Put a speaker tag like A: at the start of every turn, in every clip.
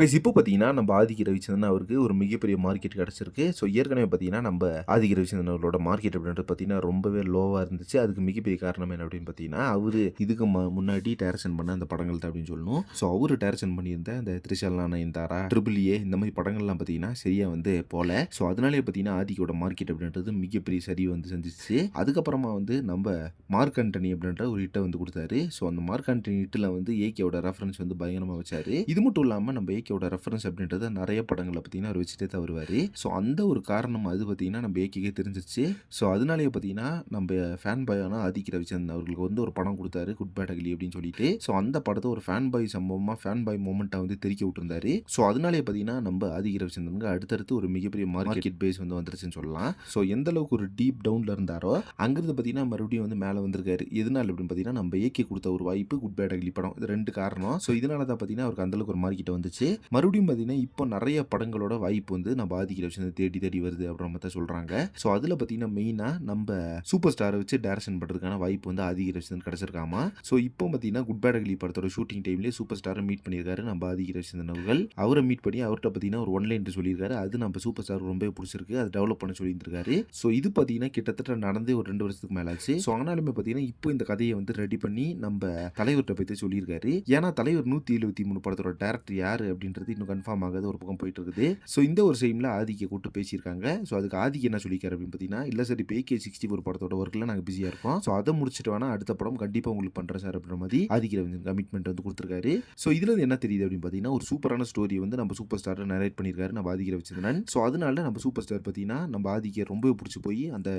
A: Guys இப்போ பார்த்தீங்கன்னா நம்ம ஆதிக்க ரவிச்சந்திரன் அவருக்கு ஒரு மிகப்பெரிய மார்க்கெட் கிடச்சிருக்கு. ஸோ ஏற்கனவே பார்த்தீங்கன்னா நம்ம ஆதிக்க ரவிச்சந்திரன் அவரோட மார்க்கெட் அப்படின்றது பார்த்தீங்கன்னா ரொம்பவே லோவாக இருந்துச்சு. அதுக்கு மிகப்பெரிய காரணம் என்ன அப்படின்னு பார்த்தீங்கன்னா அவர் இதுக்கு முன்னாடி டேரக்ஷன் பண்ண அந்த படங்கள் தான் அப்படின்னு சொல்லணும். ஸோ அவர் டேரக்ஷன் பண்ணியிருந்த அந்த திரிசலான இந்தாரா ட்ரிபிள் ஏ இந்த மாதிரி படங்கள்லாம் பார்த்தீங்கன்னா சரியாக வந்து போல. ஸோ அதனாலே பார்த்தீங்கன்னா ஆதிக்கோட மார்க்கெட் அப்படின்றது மிகப்பெரிய சரி வந்து சந்திச்சு அதுக்கப்புறமா வந்து நம்ம மார்க் ஆண்டனி அப்படின்ற ஒரு ஹிட்டை வந்து கொடுத்தாரு. ஸோ அந்த மார்க் ஆண்டனி ஹிட்டில் வந்து ஏகேவோட ரெஃபரன்ஸ் வந்து பயங்கரமாக வச்சாரு. இது மட்டும் இல்லாமல் நம்ம ஏகேவோட ரெஃபரன்ஸ் அப்படின்றது நிறைய படங்களை பார்த்தீங்கன்னா அவர் வச்சுட்டே தான் வருவார் ஸோ அந்த ஒரு காரணம் அது பார்த்தீங்கன்னா நம்ம ஏகேக்கே தெரிஞ்சிச்சு ஸோ அதனாலேயே பார்த்தீங்கன்னா நம்ம ஃபேன் பாயான ஆதிக்க ரவிச்சந்திரன் அவர்களுக்கு வந்து ஒரு படம் கொடுத்தாரு குட் பேட் அகிலி அப்படின்னு சொல்லிட்டு ஸோ அந்த படத்தை ஒரு ஃபேன் பாய் சம்பவமாக ஃபேன் பாய் மூமெண்ட்டாக வந்து தெரிக்க விட்டுருந்தாரு ஸோ அதனாலே பார்த்தீங்கன்னா நம்ம ஆதிக்க ரவிச்சந்திரனுக்கு அடுத்தடுத்து ஒரு மிகப்பெரிய மார்க்கெட் பேஸ் வந்து வந்துருச்சுன்னு சொல்லலாம் ஸோ எந்த அளவுக்கு ஒரு டீப் டவுனில் இருந்தாரோ அங்கிருந்து பார்த்தீங்கன்னா மறுபடியும் வந்து மேலே வந்திருக்காரு எதனால அப்படின்னு பார்த்தீங்கன்னா நம்ம ஏகே கொடுத்த ஒரு வாய்ப்பு குட் பேட் அகிலி படம் இது ரெண்டு காரணம் ஸோ இதனால தான் பார்த்தீங்கன்னா அவருக்கு அந்தளவுக்கு ஒரு மார்க்கெட் வந்துச்சு மறுபடியும் பார்த்தீங்கன்னா இப்போ நிறைய படங்களோட வாய்ப்பு வந்து நம்ம பாதிக்கிற ரவிச்சந்திரன் தேடி தேடி வருது அப்படின்ற மாதிரி தான் சொல்கிறாங்க ஸோ அதில் பார்த்தீங்கன்னா மெயினாக நம்ம சூப்பர் ஸ்டாரை வச்சு டேரக்ஷன் பண்ணுறதுக்கான வாய்ப்பு வந்து ஆதிக்கிற விஷயம் கிடச்சிருக்காமா? ஸோ இப்போ பார்த்தீங்கன்னா குட் பேட் அகிலி படத்தோட ஷூட்டிங் டைம்லேயே சூப்பர் ஸ்டாரை மீட் பண்ணியிருக்காரு நம்ம பாதிக்கிற ரவிச்சந்திரன் அவர்கள். அவரை மீட் பண்ணி அவர்கிட்ட பார்த்தீங்கன்னா ஒரு ஒன்லைன் சொல்லியிருக்காரு. அது நம்ம சூப்பர் ஸ்டார் ரொம்ப பிடிச்சிருக்கு. அது டெவலப் பண்ண சொல்லியிருந்திருக்காரு. ஸோ இது பார்த்தீங்கன்னா கிட்டத்தட்ட நடந்து ஒரு ரெண்டு வருஷத்துக்கு மேலே ஆச்சு ஸோ ஆனாலுமே பார்த்தீங்கன்னா இப்போ இந்த கதையை வந்து ரெடி பண்ணி நம்ம தலைவர்கிட்ட பற்றி சொல்லியிருக்காரு. ஏன்னா தலைவர் நூற்றி எழுபத்தி மூணு படத்தோட டேரக்டர் யார் அப்படின்னு அப்படின்றது இன்னும் கன்ஃபார்ம் ஆகாத ஒரு பக்கம் போயிட்டு இருக்குது ஸோ இந்த ஒரு சைமில் ஆதிக்க கூட்டு பேசியிருக்காங்க. ஸோ அதுக்கு ஆதிக்கு என்ன சொல்லிக்காரு அப்படின்னு பார்த்தீங்கன்னா இல்லை சார் இப்போ ஏகே சிக்ஸ்டி ஃபோர் படத்தோட ஒர்க்கில் நாங்கள் பிஸியாக இருக்கோம். ஸோ அதை முடிச்சுட்டு வேணா அடுத்த படம் கண்டிப்பாக உங்களுக்கு பண்ணுறேன் சார் அப்படின்ற மாதிரி ஆதிக்க கமிட்மெண்ட் வந்து கொடுத்துருக்காரு. ஸோ இதில் என்ன தெரியுது அப்படின்னு பார்த்தீங்கன்னா ஒரு சூப்பரான ஸ்டோரி வந்து நம்ம சூப்பர் ஸ்டார் நரேட் பண்ணியிருக்காரு நம்ம ஆதிக்க வச்சிருந்தேன் ஸோ அதனால நம்ம சூப்பர் ஸ்டார் பார்த்தீங்கன்னா நம்ம ஆதிக்க ரொம்ப பிடிச்சி போய் அந்த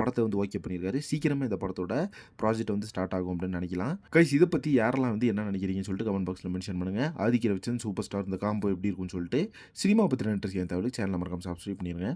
A: படத்தை வந்து ஓகே பண்ணியிருக்காரு. சீக்கிரமே இந்த படத்தோட ப்ராஜெக்ட் வந்து ஸ்டார்ட் ஆகும் அப்படின்னு நினைக்கலாம். கைஸ் இதை பற்றி யாரெல்லாம் வந்து என்ன நினைக்கிறீங்கன்னு சொல்லிட்டு கமெண்ட் பாக்ஸில் மென்ஷன் பண்ணுங்க. ஆதிக்க ரவிச்சந்திரன் சூப்பர் ஸ்டார் இந்த காம்போ எப்படி இருக்கும்னு சொல்லிட்டு சினிமா பற்றின இன்ட்ரெஸ்ட் என் தவிர சேனல் மறக்காம சப்ஸ்கிரைப் பண்ணிடுங்க